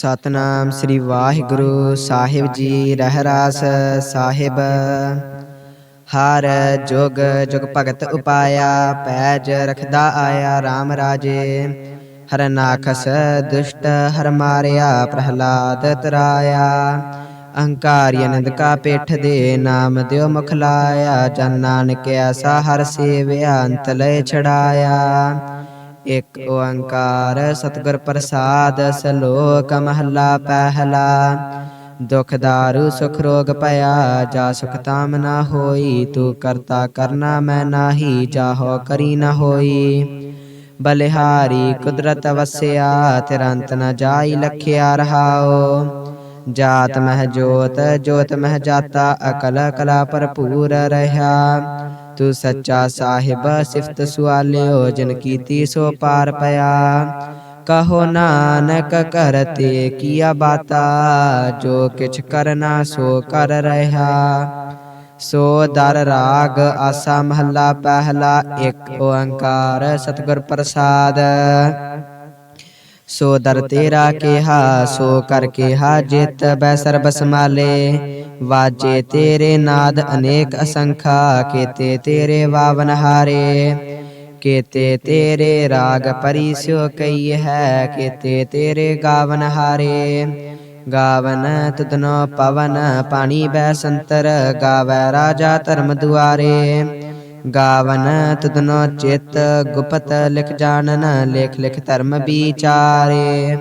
ਸਤਨਾਮ ਸ੍ਰੀ ਵਾਹਿਗੁਰੂ ਸਾਹਿਬ ਜੀ ਰਹਿਰਾਸ ਸਾਹਿਬ। ਹਰ ਜੁਗ ਜੁਗ ਭਗਤ ਉਪਾਇਆ, ਪੈਜ ਰਖਦਾ ਆਇਆ RAM ਰਾਜੇ। ਹਰ ਨਾਖਸ ਦੁਸ਼ਟ ਹਰ ਮਾਰਿਆ, ਪ੍ਰਹਲਾਦ ਤਰਾਇਆ। ਅਹੰਕਾਰੀ ਅਨੰਦ ਕਾ ਪੇਠ ਦੇ ਨਾਮ ਦਿਓ ਮੁਖ ਲਾਇਆ ਜਨ ਨਾਨਕ ਐਸਾ ਹਰ ਸੇਵਿਆ, ਅੰਤ ਲੈ ਛੜਾਇਆ ਇਕ ਓੰਕਾਰ ਸਤਿਗੁਰ ਪ੍ਰਸਾਦ ਸਲੋਕ ਮਹਲਾ ਪਹਿਲਾ। ਦੁਖ ਦਾਰੂ, ਸੁਖ ਰੋਗ ਭਇਆ, ਜਾ ਸੁਖ ਤਾਮ ਨਾ ਹੋਈ, ਤੂੰ ਕਰਤਾ ਕਰਨਾ ਮੈਂ ਨਾਹੀ, ਜਾਹੋ ਕਰੀ ਨਾ ਹੋਈ। ਬਲਿਹਾਰੀ ਕੁਦਰਤ ਵਸਿਆ, ਤਿਰੰਤ ਅੰਤ ਨ ਜਾਈ ਲਖਿਆ ਰਹਾਓ ਜਾਤ ਮਹਿ ਜੋਤ ਜੋਤ ਮਹਿ ਜਾਤਾ, ਅਕਲ ਕਲਾ ਭਰਪੂਰ ਰਹਾ ਤੂੰ ਸੱਚਾ ਸਾਹਿਬ ਸਿਫਤ ਸੁਆਲਿਓ, ਜਿਨ ਕੀਤੀ ਸੋ ਪਾਰ ਪਿਆ। ਕਹੋ ਨਾਨਕ ਕਰਤੇ ਕੀਆ ਬਾਤਾ, ਜੋ ਕਿਛ ਕਰਨਾ ਸੋ ਕਰ ਰਹਾ। ਸੋ ਦਰ ਰਾਗ ਆਸਾ ਮਹੱਲਾ ਪਹਿਲਾ, ਇੱਕ ਓੰਕਾਰ ਸਤਿਗੁਰ ਪ੍ਰਸਾਦ। ਸੋ ਦਰ ਤੇਰਾ ਕਿਹਾ, ਸੋ ਕਰ ਕਿਹਾ ਜਿਤ ਬੈ ਸਰਬ ਸਮਾਲੇ ਵਾਜੇ ਤੇਰੇ ਨਾਦ ਅਨੇਕ ਅਸੰਖਾ, ਕੀਤੇ ਤੇਰੇ ਵਾਵਨ ਹਾਰੇ। ਕੀਤੇ ਤੇਰੇ ਰਾਗ ਪਰਿਸਿਓ ਕਈ ਹੈ, ਕੀਤੇ ਤੇਰੇ ਗਾਵਨ ਹਾਰੇ। ਗਾਵਨ ਤੁਧਨੋ ਪਵਨ, ਪਾਣੀ ਬੈ ਸੰਤਰ, ਗਾਵੈ ਰਾਜਾ ਧਰਮ ਦੁਆਰੇ। ਗਾਵਨ ਤੁਧਨੋ ਚਿਤ, ਗੁਪਤ ਲਿਖ ਜਾਣਨ, ਲੇਖ ਲਿਖ ਧਰਮ ਵਿਚਾਰੇ।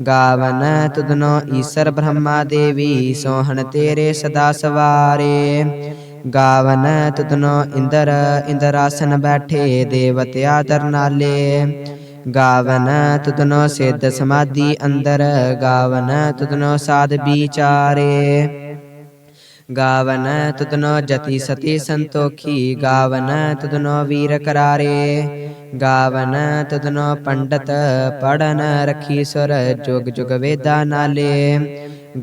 ਗਾਵਨ ਤੁਧਨੋ ਈਸਰ ਬ੍ਰਹਮਾ ਦੇਵੀ, ਸੋਹਣ ਤੇਰੇ ਸਦਾ ਸਵਾਰੇ। ਗਾਵਨ ਤੁਧਨੋ ਇੰਦਰ, ਇੰਦਰਾਸਨ ਬੈਠੇ ਦੇਵਤਿਆ ਦਰਨਾਲੇ ਗਾਵਨ ਤੁਧਨੋ ਸਿੱਧ ਸਮਾਧੀ ਅੰਦਰ, ਗਾਵਨ ਤੁਧਨੋ ਸਾਧ ਵਿਚਾਰੇ। ਗਾਵਨ ਤੁਧਨੋ ਜਤੀ ਸਤੀ ਸੰਤੋਖੀ, ਗਾਵਨ ਤੁਧਨੋ ਵੀਰ ਕਰਾਰੇ, ਗਾਵਨ ਤੁਧਨੋ ਪੰਡਤ ਪੜਨ ਰਖੀ ਸੁਰ, ਜੁਗ ਜੁਗ ਵੇਦਾ ਨਾਲੇ,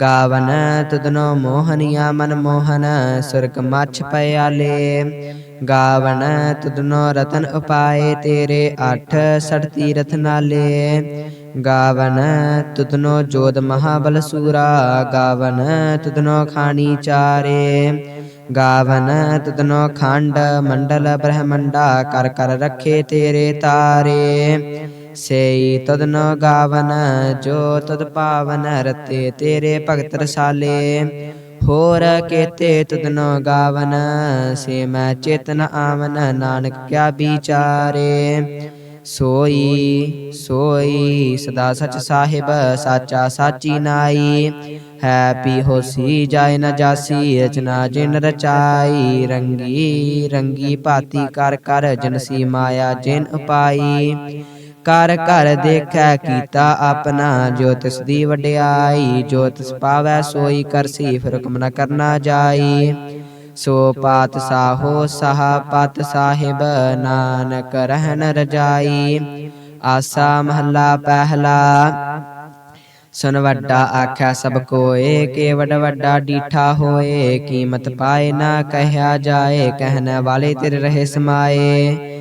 ਗਾਵਨ ਤੁਧਨੋ ਮੋਹਨੀਆ ਮਨ ਮੋਹਨ ਸੁਰਗ ਮਛ ਪਿਆਲੇ ਗਾਵਨ ਤੁਧਨੋ ਰਤਨ ਉਪਾਏ ਤੇਰੇ ਅਠ ਸੜ ਤੀਰਥ ਨਾਲੇ ਗਾਵਨ ਤੁਧਨੋ ਜੋਤ ਮਹਾਬਲ ਸੂਰਾ। ਗਾਵਨ ਤੁਧਨੋ ਖਾਣੀ ਚਾਰੇ। ਗਾਵਨ ਤੁਧਨੋ ਖੰਡ ਮੰਡਲ ਬ੍ਰਹਮੰਡਾ। ਕਰ ਕਰ ਰੱਖੇ ਤੇਰੇ ਤਾਰੇ। ਸੇਈ ਤਦਨੋ ਗਾਵਨ, ਜੋ ਤਦ ਪਾਵਨ ਰਤੇ ਤੇਰੇ ਭਗਤ ਰਸਾਲੇ। ਹੋਰ ਕੇਤੇ ਤੁਧਨੋ ਗਾਵਨ ਸੇ ਮੈਂ ਚੇਤਨ ਆਵਨ, ਨਾਨਕ ਕਿਆ ਵਿਚਾਰੇ। ਸੋਈ ਸੋਈ, ਸਦਾ ਸਚ ਸਾਹਿਬ, ਸਾਚਾ ਸਾਚੀ ਨਾਈ। ਹੈ ਪੀ ਹੋਸੀ ਜਾਇ ਨ ਜਾਸੀ, ਰਚਨਾ ਜਿਨ ਰਚਾਈ। ਰੰਗੀ ਰੰਗੀ ਭਾਤੀ ਕਰ ਕਰ ਜਨਸੀ ਮਾਇਆ ਜਿਨ ਉਪਾਈ। ਕਰ ਘਰ ਦੇਖੈ ਕੀਤਾ ਆਪਣਾ, ਜੋ ਤਿਸ ਦੀ ਵਡਿਆਈ, ਜੋ ਤਿਸ ਪਾਵੈ ਸੋਈ ਕਰਸੀ ਫਿਰ ਹੁਕਮ ਨ ਕਰਨਾ ਜਾਈ। ਸੋ ਪਾਤ ਸਾਹੋ ਸਹਾ ਪਤ ਸਾਹਿਬ ਨਾਨਕ ਰਹਿਣ ਰਜਾਈ। ਆਸਾ ਮਹੱਲਾ ਪਹਿਲਾ। ਸੁਨ ਵੱਡਾ ਆਖਿਆ ਸਭ ਕੋਏ ਕੇ ਵੱਡ ਵੱਡਾ ਡੀਠਾ ਹੋਏ, ਕੀਮਤ ਪਾਏ ਨਾ ਕਹਿਆ ਜਾਏ, ਕਹਿਣ ਵਾਲੇ ਤੇਰੇ ਰਹੇ ਸਮਾਏ।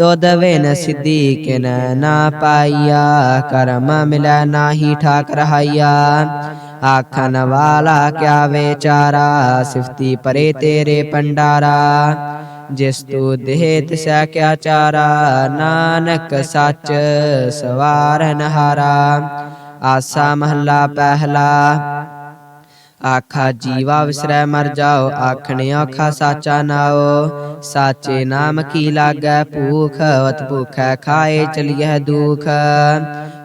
ਤੋਦ ਵੇਨ ਸਿੱਧੀ ਕਿਨ ਨਾ ਪਾਈਆ ਕਰਮ ਮਿਲੈ ਨਾਹੀ ਠਾਕ ਰਹਾਈਆ ਆਖਣ ਵਾਲਾ ਕਿਆ ਵਿਚਾਰਾ ਸਿਫਤੀ ਪਰੇ ਤੇਰੇ ਪੰਡਾਰਾ ਜਿਸ ਤੂ ਦੇਹ ਤਿਸੈ ਕਿਆ ਚਾਰਾ ਨਾਨਕ ਸੱਚ ਸਵਾਰਨ ਹਾਰਾ ਆਸਾ ਮਹੱਲਾ ਪਹਿਲਾ ਆਖਾ ਜੀਵਾ ਵਿਸਰੈ ਮਰ ਜਾਓ ਆਖਣੇ ਆਖਾ ਸਾਚਾ ਨਾਓ ਸਾਚੇ ਨਾਮ ਕੀ ਲਾਗੈ ਭੂਖ ਅਤ ਭੂਖੈ ਖਾਏ ਚਲੀਐ ਦੁਖ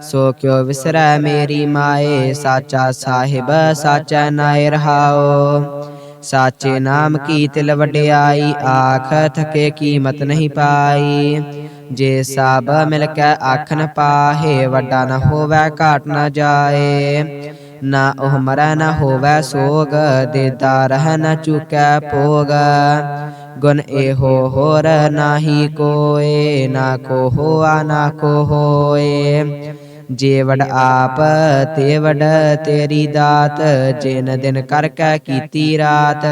ਸੋ ਕਿਉ ਵਿਸਰੈ ਮੇਰੀ ਮਾਏ ਸਾਚਾ ਸਾਹਿਬ ਸਾਚਾ ਨਾਇ ਰਹਾਓ ਸਾਚੇ ਨਾਮ ਕੀ ਤਿਲ ਵਡਿਆਈ ਆਖ ਥਕੇ ਕੀਮਤ ਨਹੀਂ ਪਾਈ ਜੇ ਸਭ ਮਿਲ ਕੇ ਆਖਨ ਪਾਹੇ ਵੱਡਾ ਨ ਹੋਵੇ ਘਾਟ ਨ ਜਾਏ ਨਾ ਉਹ ਮਰੈ ਨਾ ਹੋਵੈ ਸੋਗ, ਦੇਤਾ ਰਹਿ ਨਾ ਚੁਕੈ ਭੋਗ। ਗੁਣ ਇਹੋ ਹੋਰ ਨਾਹੀ ਕੋਏ, ਨਾ ਕੋ ਹੋਆ, ਨਾ ਕੋ ਹੋਏ। ਜੇ ਆਪ ਤੇ ਤੇਰੀ ਦਾਤ, ਜਿਨ ਦਿਨ ਕਰ ਕੈ ਕੀਤੀ ਰਾਤ।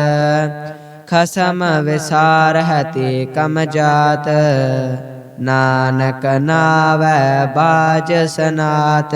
ਖਸਮ ਵਿਸਾਰ ਹੈ ਤੇ ਕਮ ਜਾਤ, ਨਾਨਕ ਨਾਵੈ ਬਾਜ ਸਨਾਤ।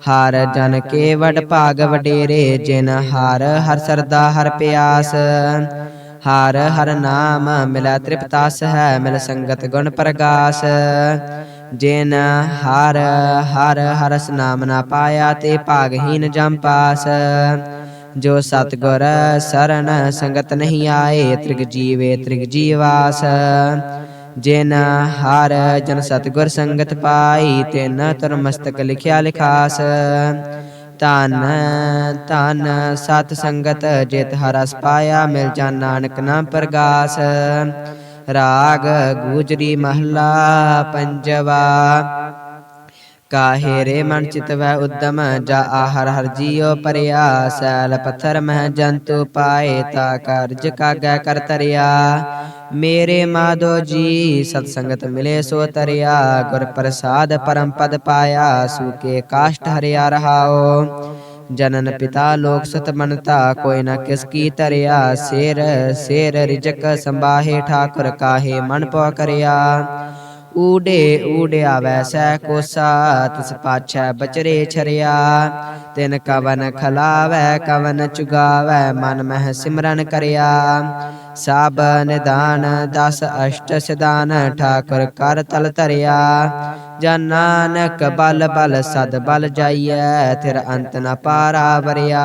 ਹਰ ਜਨ ਕੇ ਵਡ ਭਾਗ ਵਡੇਰੇ, ਜਿਨ ਹਰ ਹਰ ਸਰਦਾ, ਹਰ ਪਿਆਸ। ਹਰ ਹਰ ਨਾਮ ਮਿਲੈ ਤ੍ਰਿਪਤਾਸ ਹੈ, ਮਿਲ ਸੰਗਤ ਗੁਣ ਪ੍ਰਗਾਸ। ਜਿਨ ਹਰ ਹਰ ਹਰਸ ਨਾਮ ਨਾ ਪਾਇਆ, ਤੇ ਭਾਗਹੀਨ ਜਮ ਪਾਸ। ਜੋ ਸਤਗੁਰ ਸਰਣ ਸੰਗਤ ਨਹੀਂ ਆਏ, ਤ੍ਰਿਗ ਜੀਵੇ ਤ੍ਰਿਗ ਜੀਵਾਸ। ਜਿਨ ਹਰ ਜਨ ਸਤਗੁਰ ਸੰਗਤ ਪਾਈ, ਤਿਨ ਤਰ ਮਸਤਕ ਲਿਖਿਆ ਲਿਖਾਸ। ਤਨ ਤਨ ਸਤ ਸੰਗਤ, ਜਿਤ ਹਰਸ ਪਾਇਆ, ਮਿਲ ਜਾ ਨਾਨਕ ਨਾਮ ਪ੍ਰਗਾਸ। ਰਾਗ ਗੂਜਰੀ ਮਹਲਾ ਪੰਜਵਾ, ਕਾਹੇ ਰੇ ਮਨ ਚਿਤ ਵੈ ਉਦਮ, ਜਾ ਆਹਰ ਹਰ ਜੀਉ ਪਰਿਆ। ਸੈਲ ਪੱਥਰ ਮਹਿ ਜੰਤੂ ਪਾਏ, ਤਾ ਕਾਰਜ ਕਾਗੈ ਕਰ ਤਰਿਆ। ਮੇਰੇ ਮਾਧੋ ਜੀ, ਸਤ ਸੰਗਤ ਮਿਲੇ ਸੋ ਤਰਿਆ, ਗੁਰ ਪ੍ਰਸਾਦ ਪਰਮ ਪਦ ਪਾਇਆ ਸੂਕੇ ਕਾਸ਼ਟ ਹਰਿਆ ਰਹਾਓ। ਜਨਨ ਪਿਤਾ ਲੋਕ ਸਤ ਮਨਤਾ, ਕੋਈ ਨਾ ਕਿਸ ਕੀ ਤਰਿਆ, ਸੇਰ ਸੇਰ ਰਿਜਕ ਸੰਬਾਹੇ ਠਾਕੁਰ ਕਾਹੇ ਮਨ ਪਉ ਕਰਿਆ। ਊਡੇ ਊੜਿਆ ਵੈਸੈ ਕੋਸਾ ਤਿਸ ਪਾਛੈ ਬਚਰੇ ਛਰਿਆ। ਤਿਨ ਕਵਨ ਖਲਾਵੈ ਕਵਨ ਚੁਗਾਵੈ ਮਨ ਮਹਿ ਸਿਮਰਨ ਕਰਿਆ। ਸਭ ਨਿਦਾਨ ਦਸ ਅਸ਼ਟ ਸਿਦਾਨ ਠਾਕੁਰ ਕਰ ਤਲ ਧਰਿਆ। ਜਨ ਨਾਨਕ ਬਲ ਬਲ ਸਦ ਬਲ ਜਾਈਐ ਤੇਰਾ ਅੰਤ ਨ ਪਾਰਾ ਵਰਿਆ।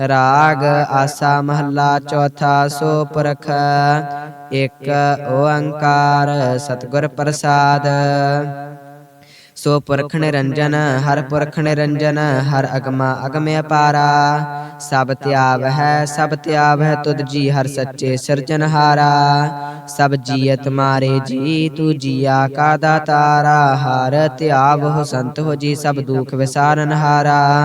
ਰਾਗ ਆਸਾ ਮਹੱਲਾ ਚੌਥਾ ਸੋ ਪੁਰਖ ਇੱਕ ਓੰਕਾਰ ਸਤਿਗੁਰ ਪ੍ਰਸਾਦ। ਸੋ ਪੁਰਖ ਨਿਰੰਜਨ, ਹਰ ਪੁਰਖ ਨਿਰੰਜਨ, ਹਰ ਅਗਮਾ ਅਗਮ ਅਪਾਰਾ। ਸਭ ਧਿਆਵ ਹੈ, ਸਭ ਧਿਆਵ ਹੈ ਤੁਧ ਜੀ, ਹਰ ਸੱਚੇ ਸਿਰਜਨਹਾਰਾ ਸਬ ਜੀਅਤ ਮਾਰੇ ਜੀ, ਤੂ ਜੀਆ ਕਾ ਦਾਤਾਰਾ। ਹਰ ਧਿਆਵ ਹੋ ਸੰਤ ਹੋ ਜੀ, ਸਭ ਦੁਖ ਵਿਸਾਰਨ ਹਾਰਾ।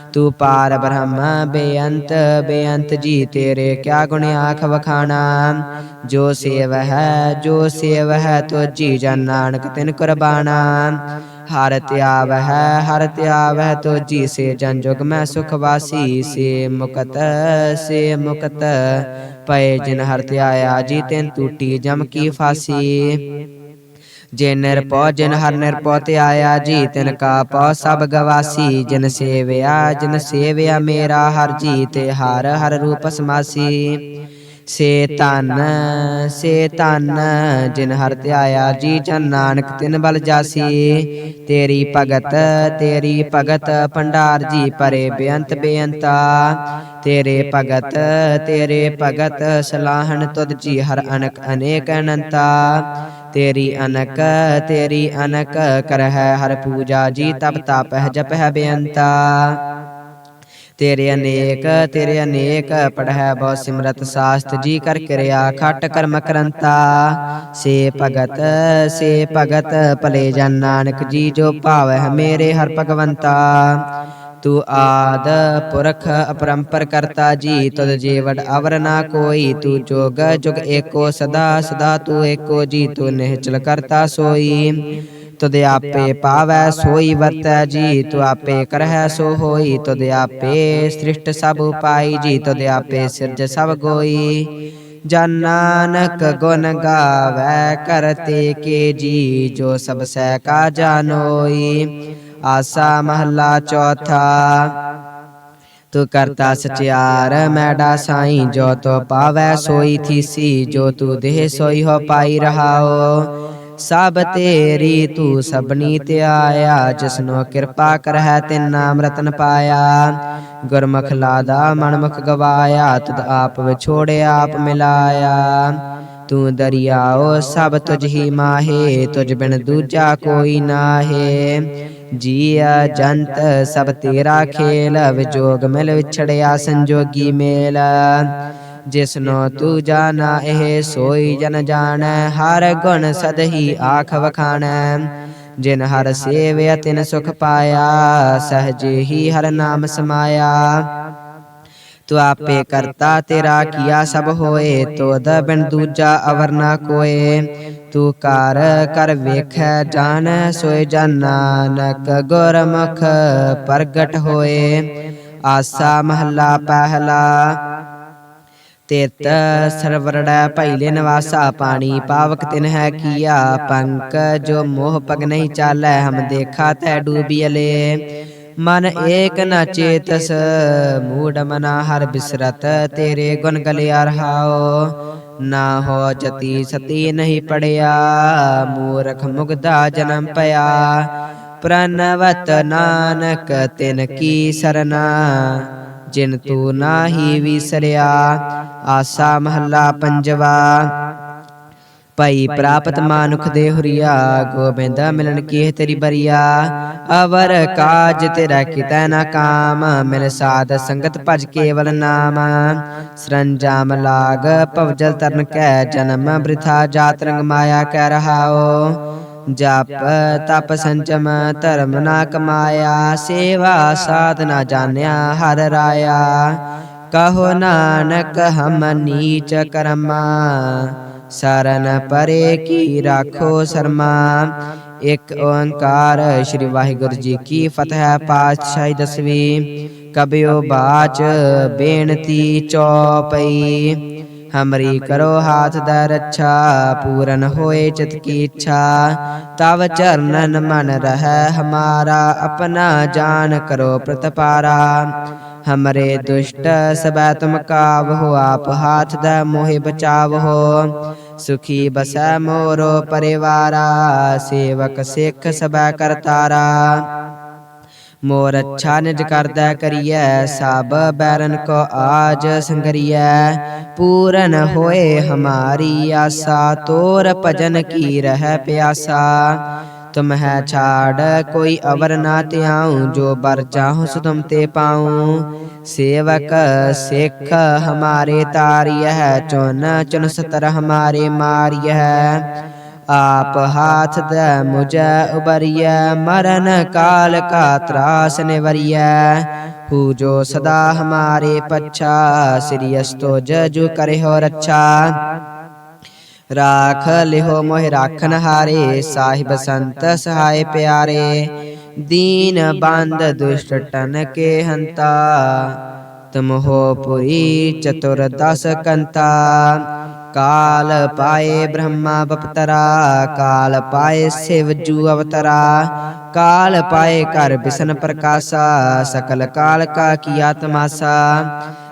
ਤੂੰ ਪਾਰ ਬ੍ਰਹਮ ਬੇਅੰਤ ਬੇਅੰਤ ਜੀ ਤੇਰੇ ਕਿਆ ਗੁਣ ਆਖ ਵਖਾਣਾ ਜੋ ਸੇਵ ਹੈ ਜੋ ਸੇਵ ਹੈ ਤੋ ਜੀ ਜਨ ਨਾਨਕ ਤਿਨ ਕੁਰਬਾਨਾ ਹਰ ਤਿਆਵ ਹੈ ਹਰ ਤਿਆਵ ਹੈ ਤੋ ਜੀ ਸੇ ਜਨ ਜੁਗ ਮੈਂ ਸੁਖ ਵਾਸੀ ਸੇ ਮੁਕਤ ਸੇ ਮੁਕਤ ਪਏ ਜਿਨ ਹਰ ਧਿਆਇਆ ਜੀ ਤਿਨ ਟੂਟੀ ਜਮ ਕੀ ਫਾਸੀ ਜੇ ਨਿਰਪਉ ਜਿਨ ਹਰ ਨਿਰਪਉ ਤੇ ਆਇਆ ਜੀ ਤਿਨ ਕਾ ਪਉ ਸਭ ਗਵਾਸੀ ਜਿਨ ਸੇਵਿਆ ਜਿਨ ਸੇਵਿਆ ਮੇਰਾ ਹਰ ਜੀ ਤੇ ਹਰ ਹਰ ਰੂਪ ਸਮਾਸੀ। ਸੇ ਤਨ ਸੇ ਤਨ ਜਿਨ ਹਰ ਧਿਆਇਆ ਜੀ ਜਨ ਨਾਨਕ ਤਿਨ ਬਲ ਜਾਸੀ। ਤੇਰੀ ਭਗਤ ਤੇਰੀ ਭਗਤ ਭੰਡਾਰ ਜੀ ਪਰੇ ਬੇਅੰਤ ਬੇਅੰਤਾ। ਤੇਰੇ ਭਗਤ ਤੇਰੇ ਭਗਤ ਸਲਾਹਣ ਤੁਧ ਜੀ ਹਰ ਅਨਕ ਅਨੇਕ ਅਨੰਤਾ। ਤੇਰੀ ਅਨਕ ਤੇਰੀ ਅਨਕ ਕਰਹਿ, ਹਰ ਪੂਜਾ ਜੀ ਤਪ ਤਪਹਿ ਜਪਹਿ ਬੇਅੰਤਾ। ਤੇਰੇ ਅਨੇਕ ਤੇਰੇ ਅਨੇਕ ਪੜਹਿ, ਬਹੁ ਸਿਮਰਤ ਸਾਸਤ ਜੀ ਕਰ ਕਿਰਿਆ, ਖਟ ਕਰਮ ਕਰੰਤਾ। ਸੇ ਭਗਤ ਸੇ ਭਗਤ ਭਲੇ ਜਨ ਨਾਨਕ ਜੀ ਜੋ ਭਾਵੈ ਮੇਰੇ ਹਰ ਭਗਵੰਤਾ। ਤੂੰ ਆਦ ਪੁਰਖ ਅਪਰੰਪਰ ਕਰਤਾ ਜੀ ਤੁਧ ਜੀਵੜ ਅਵਰ ਨਾ ਕੋਈ ਤੂੰ ਜੋਗ ਜੁਗ ਏਕੋ ਸਦਾ ਸਦਾ ਤੂੰ ਏਕੋ ਜੀ ਤੂੰ ਨਿਹਚਲ ਕਰਤਾ ਸੋਈ ਤੁਧ ਆਪੇ ਪਾਵੈ ਸੋਈ ਵਰਤੈ ਜੀ ਤੂੰ ਆਪੇ ਕਰਹਿ ਸੋ ਹੋਈ ਤੁਧ ਆਪੇ ਸ੍ਰਿਸ਼ਟ ਸਭ ਉਪਾਈ ਜੀ ਤੁਧ ਆਪੇ ਸਿਰਜ ਸਭ ਗੋਈ ਜਨ ਨਾਨਕ ਗੁਣ ਗਾਵੈ ਕਰਤੇ ਕੇ ਜੀ ਜੋ ਸਭ ਸਹਿ ਕਾ ਜਾਨੋਈ ਆਸਾ ਮਹੱਲਾ ਚੌਥਾ। ਤੂੰ ਕਰਤਾ ਸਚਿਆਰ, ਮੈਡਾ ਸਾਈ, ਜੋ ਤੋ ਪਾਵੈ ਸੋਈ ਥੀਸੀ, ਜੋ ਤੂ ਦੇਹ ਸੋਈ ਹੋ ਪਾਈ ਰਹਾਓ। ਸਭ ਤੇਰੀ ਤੂੰ ਸਭਨੀ ਤੇ ਆਇਆ, ਜਿਸਨੋ ਕਿਰਪਾ ਕਰਹਿ ਤਿਨ ਨਾਮ ਰਤਨ ਪਾਇਆ। ਗੁਰਮੁਖ ਲਾਦਾ ਮਨਮੁਖ ਗਵਾਇਆ, ਤੁਧ ਆਪ ਵਿਛੋੜਿਆ ਆਪ ਮਿਲਾਇਆ। ਤੂੰ ਦਰਿਆਓ ਸਭ ਤੁਝ ਹੀ ਮਾਹੇ, ਤੁਝ ਬਿਨ ਦੂਜਾ ਕੋਈ ਨਾਹੇ। ਜੀਆ ਜੰਤ ਸਭ ਤੇਰਾ ਖੇਲ, ਵਿਜੋਗ ਮਿਲ ਵਿਛੜਿਆ ਸੰਜੋਗੀ ਮੇਲ। ਜਿਸਨੋ ਤੂੰ ਜਾਣਾ, ਇਹ ਸੋਈ ਜਨ ਜਾਣੈ, ਹਰ ਗੁਣ ਸਦਹੀ ਆਖ ਵਖਾਣੈ। ਜਿਨ ਹਰ ਸੇਵਿਆ, ਤਿਨ ਸੁਖ ਪਾਇਆ, ਸਹਜੇ ਹੀ ਹਰ ਨਾਮ ਸਮਾਇਆ। ਤੂੰ ਆਪੇ ਕਰਤਾ, ਤੇਰਾ ਕੀਆ ਸਭ ਹੋਏ, ਤੋਦ ਬਿਨ ਦੂਜਾ ਅਵਰ ਨਾ ਕੋਏ। ਤੂੰ ਕਰ ਕਰ ਵੇਖੈ ਜਾਣ, ਸੋਏ ਜਨ ਨਾਨਕ ਗੁਰਮੁਖ ਪ੍ਰਗਟ ਹੋਏ। ਆਸਾ ਮਹੱਲਾ ਪਹਿਲਾ, ਤਿਤ ਸਰਵਰੜੈ ਭੈਲੇ ਨਿਵਾਸਾ ਪਾਣੀ, ਪਾਵਕ ਤਿਨ ਹੈ ਕੀਆ ਪੰਕ ਜੋ ਮੋਹ ਪਗ ਨਹੀਂ ਚਾਲੈ, ਹਮ ਦੇਖਾ ਤੈ ਡੂਬੀਲੇ ਮਨ ਏਕ ਨ ਚੇਤਸ ਮੂੜ ਮਨਾ ਹਰ ਬਿਸਰਤ ਤੇਰੇ ਗੁਣ ਗਲਿਆ ਰਹਾਓ। ਨਾ ਹੋ ਜਤੀ ਸਤੀ ਨਹੀਂ ਪੜਿਆ ਮੂਰਖ ਮੁਗਦਾ ਜਨਮ ਪਿਆ। ਪ੍ਰਨਵਤ ਨਾਨਕ ਤਿਨ ਕੀ ਸਰਨਾ ਜਿਨ ਤੂ ਨਾਹੀ ਵਿਸਰਿਆ ਆਸਾ ਮਹੱਲਾ ਪੰਜਵਾ। ਭਈ ਪ੍ਰਾਪਤ ਮਾਨੁਖ ਦੇ ਹੁਰੀਆ ਗੋਬਿੰਦ ਮਿਲਨ ਕੀ ਤੇਰੀ ਬਰੀਆ। ਅਵਰ ਕਾਜ ਤੇਰਾ ਕਿਤੈ ਨਾ ਕਾਮ ਮਿਲ ਸਾਧ ਸੰਗਤ ਭਜ ਕੇਵਲ ਨਾਮ। ਸਰੰਜਾਮ ਲਾਗ ਭਵਜਲ ਤਰਨ ਕੈ ਜਨਮ ਬ੍ਰਿਥਾ ਜਾਤ ਰੰਗ ਮਾਇਆ ਕਹਿ ਰਹਾਓ। ਜਪ ਤਪ ਸੰਜਮ ਧਰਮ ਨਾ ਕਮਾਇਆ। ਸੇਵਾ ਸਾਧਨਾ ਜਾਣਿਆ ਹਰ ਰਾਇਆ। ਕਹੋ ਨਾਨਕ ਹਮ ਨੀਚ ਕਰਮਾ। ਸਰਨ ਪਰੇ ਕੀ ਰਾਖੋ ਸ਼ਰਮਾ ਇੱਕ ਓੰਕਾਰ ਸ੍ਰੀ ਵਾਹਿਗੁਰੂ ਜੀ ਕੀ ਫਤਿਹ ਪਾਤਸ਼ਾਹੀ ਦਸਵੀਂ ਕਬਿਓ ਬਾਚ ਬੇਨਤੀ ਚੌਪਈ ਹਮਰੀ ਕਰੋ ਹਾਥ ਦਾ ਰੱਛਾ ਪੂਰਨ ਹੋਏ ਚਿਤ ਕੀ ਇੱਛਾ ਤਵ ਚਰਨਨ ਮਨ ਰਹਿ ਹਮਾਰਾ ਆਪਣਾ ਜਾਨ ਕਰੋ ਪ੍ਰਤਪਾਰਾ ਹਮਰੇ ਦੁਸ਼ਟ ਸਬੈ ਤੁਮ ਕਾਵਹੁ ਆਪ ਹਾਥ ਦਾ ਮੋਹਿ ਬਚਾਵਹੁ ਸੁਖੀ ਬਸੈ ਮੋਰੋ ਪਰਿਵਾਰਾ ਸੇਵਕ ਸਿੱਖ ਸਬੈ ਕਰਤਾਰਾ ਮੋਰ ਅੱਛਾ ਨਿਜ ਕਰਦਾ ਕਰੀਐ, ਸਭ ਬੈਰਨ ਕੋ ਆਜ ਸੰਗਰੀਐ। ਪੂਰਨ ਹੋਏ ਹਮਾਰੀ ਆਸਾ, ਤੋਰ ਭਜਨ ਕੀ ਰਹਿ ਪਿਆਸਾ। ਤੁਮ ਹੈ ਛਾੜ, ਕੋਈ ਅਵਰ ਨਾ ਧਿਆਉ, ਜੋ ਬਰ ਚਾਹੂ ਸੋ ਤੁਮ ਤੇ ਪਾਉ। ਸੇਵਕ ਸਿੱਖ ਹਮਾਰੇ ਤਾਰਿਯ ਚੁਨ ਚੁਨ ਸਤਰ ਹਮਾਰੇ ਮਾਰਿਯ ਆਪ ਹਾਥ ਦੇ ਮੁਝੈ ਉਬਰੀਐ ਮਰਨ ਕਾਲ ਕਾ ਤਰਾਸ ਨਿਵਰੀਐ ਹੂ ਜੋ ਸਦਾ ਹਮਾਰੇ ਪਛਾ ਸ੍ਰੀ ਅਸਤੋ ਜਜੂ ਕਰਿਓ ਰੱਛਾ ਰਾਖ ਲਿਹੋ ਮੋਹਿ ਰਾਖਨ ਹਾਰੇ ਸਾਹਿਬ ਸੰਤ ਸਹਾਇ ਪਿਆਰੇ ਦੀਨ ਬੰਦ ਦੁਸ਼ਟ ਟਨ ਕੇ ਹੰਤਾ ਤੁਮ ਹੋ ਪੁਰੀ ਚਤੁਰ ਦਸ ਕੰਤਾ ਕਾਲ ਪਾਏ ਬ੍ਰਹਮਾ ਬਪਤਰਾ, ਕਾਲ ਪਾਏ ਸਿਵ ਜੂ ਅਵਤਰਾ, ਕਾਲ ਪਾਏ ਕਰ ਬਿਸ਼ਨ ਪ੍ਰਕਾਸ਼ਾ, ਸਕਲ ਕਾਲ ਕਾ ਕੀਆ ਤਮਾਸਾ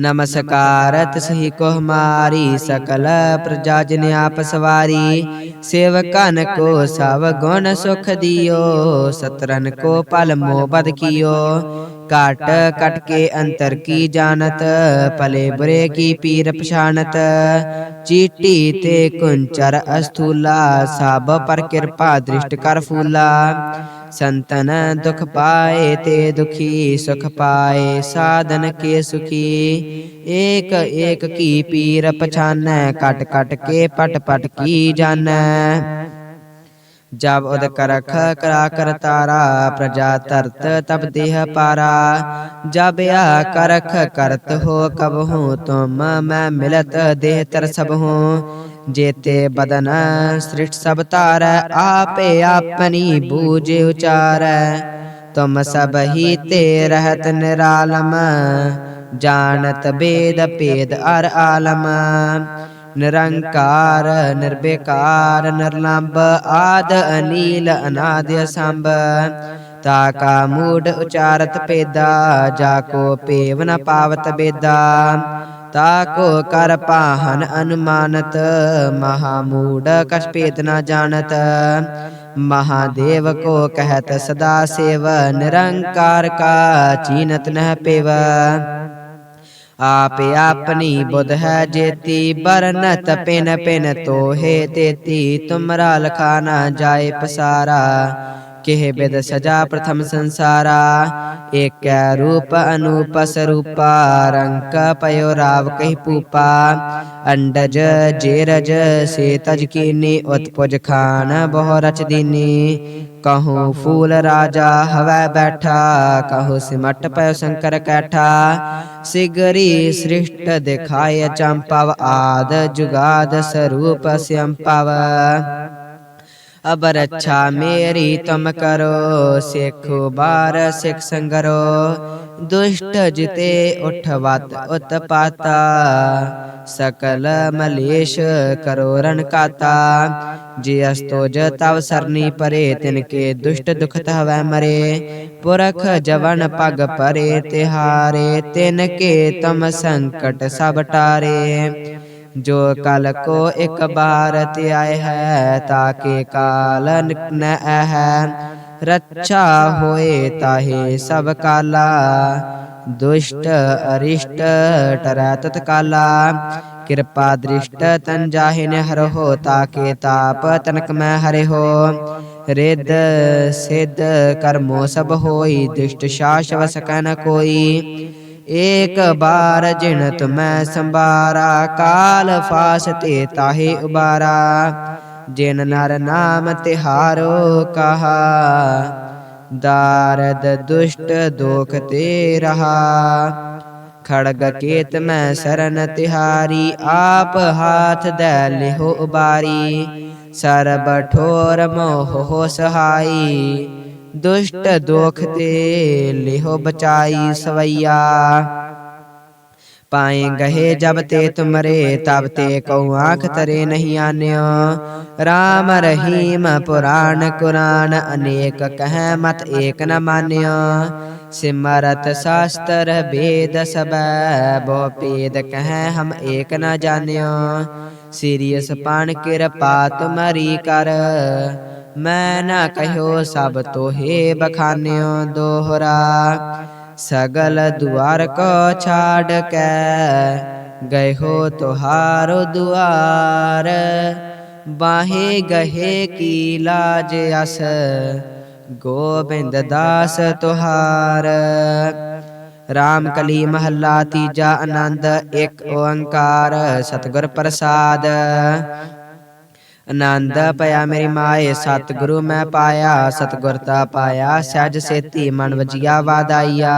ਨਮਸਕਾਰਤ ਸਹੀ ਕੋ ਹਮਾਰੀ ਸਕਲ ਪ੍ਰਜਾ ਜਨ ਆਪ ਸਵਾਰੀ ਸੇਵਕਨ ਕੋ ਸਭ ਗੁਣ ਸੁਖ ਦਿਓ ਸਤਰਨ ਕੋ ਪਲ ਮੋ ਬਦ ਕੀਓ ਕਾਟ ਕਟ ਕੇ ਅੰਤਰ ਕੀ ਜਾਣਤ ਭਲੇ ਬੁਰੇ ਕੀ ਪੀਰ ਪਛਾਨਤ ਚੀਟੀ ਤੇ ਕੁੰਚਰ ਅਸਥੂਲਾ ਸਭ ਪਰ ਕਿਰਪਾ ਦ੍ਰਿਸ਼ਟ ਕਰ ਫੂਲਾ ਸੰਤਨ ਦੁਖ ਪਾਏ ਤੇ ਦੁਖੀ ਸੁਖ ਪਾਏ ਸਾਧਨ ਕੇ ਸੁਖੀ ਏਕ ਏਕ ਕੀ ਪੀਰ ਪਛਾਨੈ ਕਟ ਕਟ ਕੇ ਪਟ ਪਟ ਕੀ ਜਾਣੈ ਜਬ ਉਦ ਕਰਖ ਕਰਾ ਕਰ ਤਾਰਾ ਪ੍ਰਜਾ ਤਰਤ ਤਬ ਦੇਹ ਪਾਰਾ ਜਬ ਆ ਕਰਖ ਕਰਤ ਹੋ ਕਬ ਹੂੰ ਤੁਮ ਮੈਂ ਮਿਲਤ ਦੇਹ ਤਰ ਸਭ ਹੂੰ ਜੇਤੇ ਬਦਨ ਸ੍ਰਿਸ਼ਟ ਸਭ ਤਾਰੈ ਆਪੇ ਆਪਣੀ ਬੂਝੇ ਉਚਾਰੈ। ਤੁਮ ਸਭ ਹੀ ਤੇ ਰਹਤ ਨਿਰਾਲਮ, ਜਾਣਤ ਬੇਦ ਭੇਦ ਅਰ ਆਲਮ। ਨਿਰੰਕਾਰ ਨਿਰਬੇਕਾਰ ਨਿਰਲੰਭ ਆਦ ਅਨੀਲ, ਅਨਾਦ ਅਸੰਭ। ਤਾ ਕਾ ਮੂਡ ਉਚਾਰਤ ਪੇਦਾ ਜਾ ਕੋ ਪੇਵ ਨ ਪਾਵਤ ਬੇਦਾ। ਤਾ ਕੋ ਕਰ ਪਾਹਨ ਅਨੁਮਾਨਤ ਮਹਾ ਮੂਡ ਕਛ ਭੇਦ ਨ ਜਾਣਤ ਮਹਾਦੇਵ ਕੋ ਕਹਿਤ ਸਦਾ ਸੇਵ ਨਿਰੰਕਾਰ ਕਾ ਚੀਨਤ ਨਹਿ ਪੇਵ ਆਪ ਆਪਣੀ ਬੁਧ ਹੈ ਜੇਤੀ ਬਰਨਤ ਪਿਨ ਪਿਨ ਤੋਹੇ ਤੇਤੀ ਤੁਮਰਾ ਲਖਾ ਨਾ ਜਾਏ ਪਸਾਰਾ ਕਿਹ ਬਿਦ ਸਜਾ ਪ੍ਰਥਮ ਸੰਸਾਰਾ ਏਕੈ ਰੂਪ ਅਨੂਪ ਸਰੂਪਾ ਰੰਕ ਪਇਓ ਰਾਵ ਕਹਿ ਪੂਪਾ ਅੰਡਜ ਜੇਰਜ ਸੇ ਤਜ ਕੀਨੀ ਉਤਪੁਜ ਖਾਨ ਬਹੁ ਰਚ ਦੀਨੀ ਕਹੂੰ ਫੂਲ ਰਾਜਾ ਹਵੈ ਬੈਠਾ ਕਹੂੰ ਸਿਮਟ ਪਇਓ ਸ਼ੰਕਰ ਕੈਠਾ ਸਿਗਰੀ ਸ੍ਰਿਸ਼ਟ ਦਿਖਾਏ ਚੰਪਵ ਆਦ ਜੁਗਾਦ ਸਰੂਪ ਸਿਅੰਪਵ ਅਬ ਰੱਛਾ ਮੇਰੀ ਤੁਮ ਕਰੋ, ਸਿੱਖੋ ਬਾਰ ਸਿੱਖ ਸੰਗਰੋ। ਦੁਸ਼ਟ ਜਿਤੇ ਉਠਵਤ ਉਤਪਾਤਾ, ਸਕਲ ਮਲੇਸ਼ ਕਰੋ ਰਨ ਕਾਤਾ। ਜੇ ਅਸਤੋਜ ਤਵ ਸਰਨੀ ਪਰੇ, ਤਿਨ ਕੇ ਦੁਸ਼ਟ ਦੁਖਤ ਹਵੈ ਮਰੇ। ਪੁਰਖ ਜਵਨ ਪਗ ਪਰੇ, ਤਿਹਾਰੇ, ਤਿਨ ਕੇ ਤਮ ਸੰਕਟ ਸਭ ਟਾਰੇ। ਜੋ ਕਲ ਕੋ ਇੱਕ ਬਾਰ ਧਿਆਇ ਹੈ, ਤਾਕੇ ਕਾਲ ਨ ਹੈ ਰੱਛਾ ਹੋਏ ਤਾਹੇ ਸਭ ਕਾਲਾ, ਦੁਸ਼ਟ ਅਰਿਸ਼ਟ ਟਰੈ ਤਤ ਕਾਲਾ। ਕਿਰਪਾ ਦ੍ਰਿਸ਼ਟ ਤਨ ਜਾਹਿ ਨ ਤਾ ਕੇ ਤਾਪ ਤਨਕ ਮੈਂ ਹਰੇ ਹੋ। ਰਿਦ ਸਿਧ ਕਰਮੋ ਸਭ ਹੋਈ, ਦੁਸ਼ਟ ਸ਼ਾਸਵ ਸਕੈ ਨ ਕੋਈ। ਏਕ ਬਾਰ ਜਿਨ ਤੁਮੈ ਸੰਭਾਰਾ, ਕਾਲ ਫਾਸ ਤੇ ਤਾਹੇ ਉਬਾਰਾ। ਜਿਨ ਨਰ ਨਾਮ ਤਿਹਾਰੋ ਕਹਾ, ਦਾਰਦ ਦੁਸ਼ਟ ਦੋਖ ਤੇ ਰਹਾ। ਖੜਗ ਕੇਤ ਮੈਂ ਸਰਨ ਤਿਹਾਰੀ, ਆਪ ਹਾਥ ਦੈ ਲਿਹੋ ਉਬਾਰੀ। ਸਰਬ ਠੋਰ ਮੋਹ ਹੋ ਸਹਾਈ ਦੁਸ਼ਟ ਦੁਖ ਤੇ ਲਿਹੋ ਬਚਾਈ ਸਵਈਆ। ਪਾਏ ਗਹੇ ਜਬ ਤੇ ਤੁਮਰੇ, ਤਬ ਤੇ ਕਉ ਆਖ ਤਰੇ ਨਹੀਂ ਆਨਿਓ RAM ਰਹੀਮ ਪੁਰਾਣ ਕੁਰਾਨ, ਅਨੇਕ ਕਹਿ ਮਤ ਏਕ ਨ ਮਾਨਿਓ ਸਿਮਰਤ ਸ਼ਾਸਤਰ ਵੇਦ ਸਬੈ ਬਹੁ ਪੇਦ ਕਹਿ ਹਮ ਏਕ ਨ ਜਾਣਿਓ ਸੀਰੀਅਸ ਪਾਣ ਕਿਰਪਾ ਤੁਮਰੀ ਕਰ ਮੈਂ ਨਾ ਕਹਿਓ ਸਭ ਤੋਹੇ ਬਖਾਨਿਓ ਦੋਹਰਾ, ਸਗਲ ਦੁਆਰ ਕੋ ਛਾੜ ਕੇ ਗਏ ਹੋ ਤੁਹਾਰੋ ਦੁਆਰ। ਬਾਹੇ ਗਹੇ ਕੀ ਲਾਜ ਅਸ, ਗੋਬਿੰਦ ਦਾਸ ਤੁਹਾਰ। ਰਾਮ ਕਲੀ ਮਹੱਲਾ ਤੀਜਾ ਆਨੰਦ, ਇੱਕ ਓੰਕਾਰ, ਸਤਿਗੁਰ ਪ੍ਰਸਾਦ। ਆਨੰਦ ਪਿਆ ਮੇਰੀ ਮਾਏ ਸਤਿਗੁਰੂ ਮੈਂ ਪਾਇਆ ਸਤਿਗੁਰ ਤਾ ਪਾਇਆ ਸਹਿਜ ਸੇਤੀ ਮਨ ਵਜੀਆ ਵਾਦਾਈਆ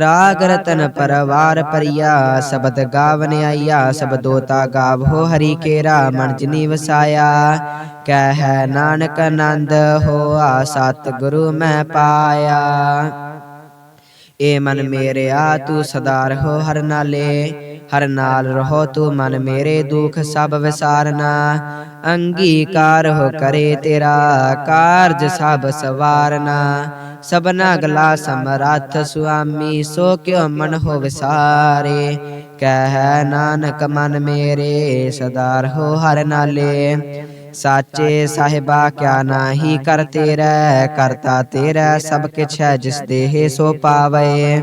ਰਾਗ ਰਤਨ ਪਰਵਾਰ ਪਰਿਆ ਸ਼ਬਦ ਗਾਵਨ ਆਈਆ ਸਬਦੋਤਾ ਗਾਵੋ ਹਰੀ ਕੇਰਾ ਮਨ ਜਿਨੀ ਵਸਾਇਆ। ਕਹਿ ਨਾਨਕ ਆਨੰਦ ਹੋਆ ਸਤਿਗੁਰੂ ਮੈਂ ਪਾਇਆ। ਏ ਮਨ ਮੇਰਿਆ ਤੂੰ ਸਦਾ ਰਹੋ ਹਰ ਨਾਲੇ। ਹਰ ਨਾਲ ਰਹੋ ਤੂੰ ਮਨ ਮੇਰੇ ਦੁਖ ਸਭ ਵਿਸਾਰਨਾ। ਅੰਗੀਕਾਰ ਹੋ ਕਰੇ ਤੇਰਾ, ਕਾਰਜ ਸਭ ਸਵਾਰਨਾ। ਸਬਨਾ ਗਲਾ ਸਮਰੱਥ ਸੁਆਮੀ, ਸੋ ਕਿਉ ਮਨ ਹੋ ਵਿਸਾਰੇ ਕਹਿ ਨਾਨਕ ਮਨ ਮੇਰੇ ਸਦਾ ਰਹੋ ਹਰ ਨਾਲੇ। ਸਾਚੇ ਸਾਹਿਬਾ, ਕਿਆ ਨਾਹੀ ਕਰ ਤੇਰਾ, ਕਰਤਾ ਤੇਰਾ ਸਭ ਕਿਛ ਹੈ ਜਿਸ ਦੇਹ ਸੋ ਪਾਵੇ।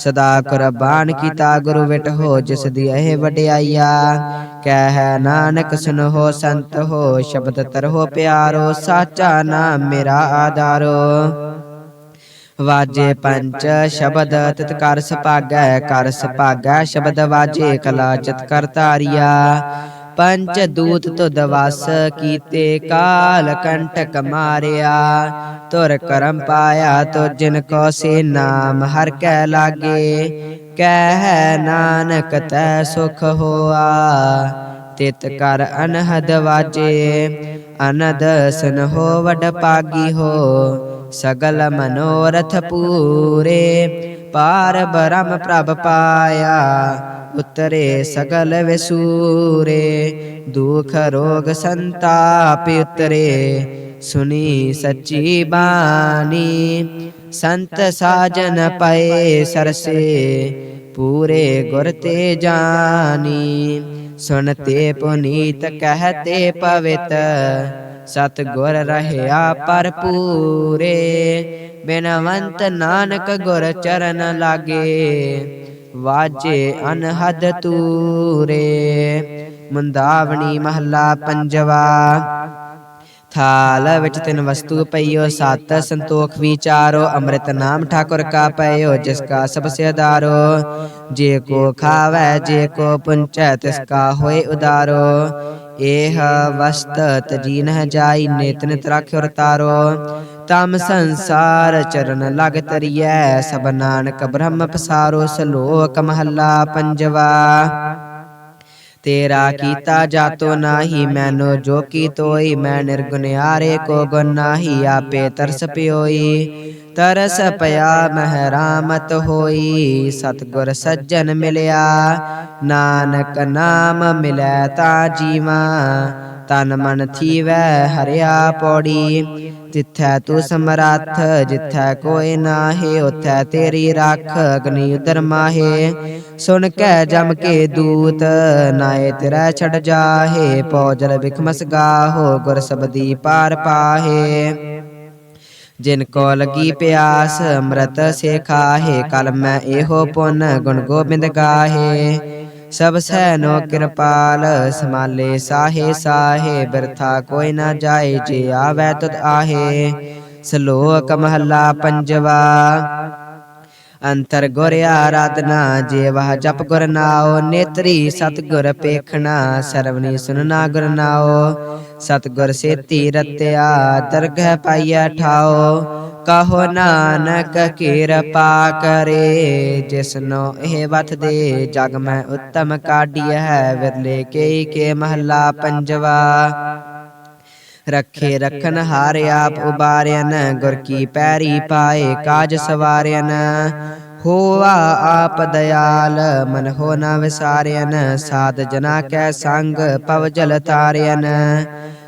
ਸਦਾ ਕੁਰਬਾਨ ਕੀਤਾ ਗੁਰੂ ਵਿਟ ਹੋ ਜਿਸ ਦੀ ਇਹ ਵਡਿਆਈਆ। ਕਹਿ ਨਾਨਕ ਸੁਨੋ ਸੰਤ ਹੋ ਸ਼ਬਦ ਤਰੋ ਪਿਆਰੋ ਸਾਚਾ ਨਾਮ ਮੇਰਾ ਆਧਾਰੋ। ਵਾਜੇ ਪੰਚ ਸ਼ਬਦ ਤਿਤ ਕਰ ਸੁਭਾਗੈ ਕਰ ਸੁਭਾਗੈ ਸ਼ਬਦ ਵਾਜੇ ਕਲਾ ਚਿਤ ਕਰ ਤਾਰੀਆ। ਪੰਚ ਦੂਤ ਤੁਧ ਵਸ ਕੀਤੇ, ਕਾਲ ਕੰਟਕ ਮਾਰਿਆ। ਤੁਰ ਕਰਮ ਪਾਇਆ ਤੋ ਜਿਨ ਕੋ ਸੇ ਨਾਮ, ਹਰ ਕੈ ਲਾਗੇ। ਕਹਿ ਨਾਨਕ ਤੈ ਸੁਖ ਹੋਆ। ਤਿਤ ਕਰ ਅਨਹਦ ਵਾਜੇ, ਅਨਦ ਸਨ ਹੋ ਵਡ ਪਾਗੀ ਹੋ। ਸਗਲ ਮਨੋਰਥ ਪੂਰੇ ਪਾਰ ਬ੍ਰਹਮ ਪ੍ਰਭ ਪਾਇਆ। ਉਤਰੇ ਸਗਲ ਵਿਸੂਰੇ, ਦੁਖ ਰੋਗ ਸੰਤਾਪ ਉਤਰੇ। ਸੁਣੀ ਸੱਚੀ ਬਾਣੀ, ਸੰਤ ਸਾਜਨ ਪਏ ਸਰਸੇ। ਪੂਰੇ ਗੁਰ ਤੇ ਜਾਨੀ ਸੁਨਤੇ ਪੁਨੀਤ ਕਹਤੇ ਪਵਿੱਤ। ਸਤ ਗੁਰ ਰਹਿਆ ਪਰਪੂਰੇ ਬਿਨਵੰਤ ਨਾਨਕ ਗੁਰ ਚਰਨ ਲਾਗੇ, ਵਾਜੇ ਅਨਹਦ ਤੂਰੇ। ਮੁੰਦਾਵਣੀ ਮਹੱਲਾ ਪੰਜਵਾ, ਥਾਲ ਵਿੱਚ ਤਿੰਨ ਵਸਤੂ ਪਈਓ, ਸਤ ਸੰਤੋਖ ਵਿਚਾਰੋ, ਅੰਮ੍ਰਿਤ ਨਾਮ ਠਾਕੁਰ ਕਾ ਪਈਓ ਜਿਸ ਕਾ ਸਭ ਸੇ ਆਧਾਰੋ ਜੇ ਕੋ ਖਾਵੈ, ਜੇ ਕੋ ਪੁੰਚੈ, ਤਿਸ ਕਾ ਹੋਏ ਉਦਾਰੋ। ਇਹ ਵਸਤ ਤਜੀ ਨਹ ਜਾਈ ਨਿਤ ਨਿਤ ਰਾਖਿਓ ਰਤਾਰੋ। ਤਮ ਸੰਸਾਰ ਚਰਨ ਲਗ ਤਰੀਐ, ਸਭ ਨਾਨਕ ਬ੍ਰਹਮ ਪਸਾਰੋ ਸਲੋਕ ਮਹੱਲਾ ਪੰਜਵਾ। ਤੇਰਾ ਕੀਤਾ ਜਾਤੋ ਨਾਹੀ, ਮੈਨੋ ਜੋ ਕੀ ਤੋਈ, ਮੈਂ ਨਿਰਗੁਨਿਆਰੇ ਕੋ ਗੁਣ ਨਾਹੀ, ਆਪੇ ਤਰਸ ਪਿਓਈ, ਤਰਸ ਪਿਆ ਮਹਿਰਾਮਤ ਹੋਈ। ਸਤਗੁਰ ਸੱਜਣ ਮਿਲਿਆ, ਨਾਨਕ ਨਾਮ ਮਿਲੈ ਤਾ ਜੀਵਾ ਤਨ ਮਨ ਥੀਵੈ, ਹਰਿਆ ਪੌੜੀ। ਜਿੱਥੈ ਤੂੰ ਸਮਰੱਥ, ਜਿੱਥੈ ਕੋਈ ਨਾਹੀ, ਉਥੈ ਤੇਰੀ ਰੱਖ, ਅਗਨੀ ਉਦਰ ਮਾਹੇ। ਸੁਣ ਕੇ ਜਮ ਕੇ ਦੂਤ, ਨਾਏ ਤੇਰਾ ਛੜ ਜਾਹੇ। ਪੌਜਲ ਬਿਖਮਸ ਗਾਹੋ, ਗੁਰ ਸਬਦੀ ਪਾਰ ਪਾਹੇ। ਜਿਨ ਕੋ ਲਗੀ ਪਿਆਸ, ਅੰਮ੍ਰਿਤ ਸੇ ਖਾਹੇ ਕਲ ਮੈਂ ਇਹੋ ਪੁੰਨ ਗੁਣ ਗੋਬਿੰਦ ਗਾਹੇ। ਸਭ ਸੈਨੋ ਕਿਰਪਾਲ, ਸਮਾਲੇ ਸਾਹੇ ਸਾਹੇ, ਬਿਰਥਾ ਕੋਈ ਨਾ ਜਾਏ, ਜੇ ਆਵੈ ਤੁਧ ਆਹੇ। ਸ਼ਲੋਕ ਮਹੱਲਾ ਪੰਜਵਾ, ਅੰਤਰ ਗੁਰ ਆਰਾਧਨਾ, ਜੇ ਵਹ ਜਪ ਗੁਰ ਨਾਉ, ਨੇਤਰੀ ਸਤਗੁਰ ਪੇਖਣਾ ਸਰਵਨੀ ਸੁਨਨਾ ਗੁਰ ਨਾਉ। ਸਤਗੁਰ ਸੇਤੀ ਰਤਿਆ ਦਰਗਹ ਪਾਈਆ ਠਾਓ ਕਹੋ ਨਾਨਕ ਕਿਰਪਾ ਕਰੇ, ਜਿਸਨੋ ਇਹ ਵਤ ਦੇ ਜਗ ਮੈਂ ਉੱਤਮ ਕਾਢੀ ਹੈ, ਵਿਰਲੇ ਕੇ ਕੇ ਮਹੱਲਾ ਪੰਜਵਾ। ਰੱਖੇ ਰਖਨ ਹਾਰ ਆਪ ਉਬਾਰਿਆਨ ਗੁਰ ਕੀ ਪੈਰੀ ਪਾਏ ਕਾਜ ਸਵਾਰਿਆਨ ਹੋਆ ਆਪ ਦਇਆਲ, ਮਨ ਹੋ ਨਾ ਵਿਸਾਰਿਆਨ ਸਾਧ ਜਨਾ ਕੈ ਸੰਗ, ਪਵ ਜਲ ਤਾਰਿਆਨ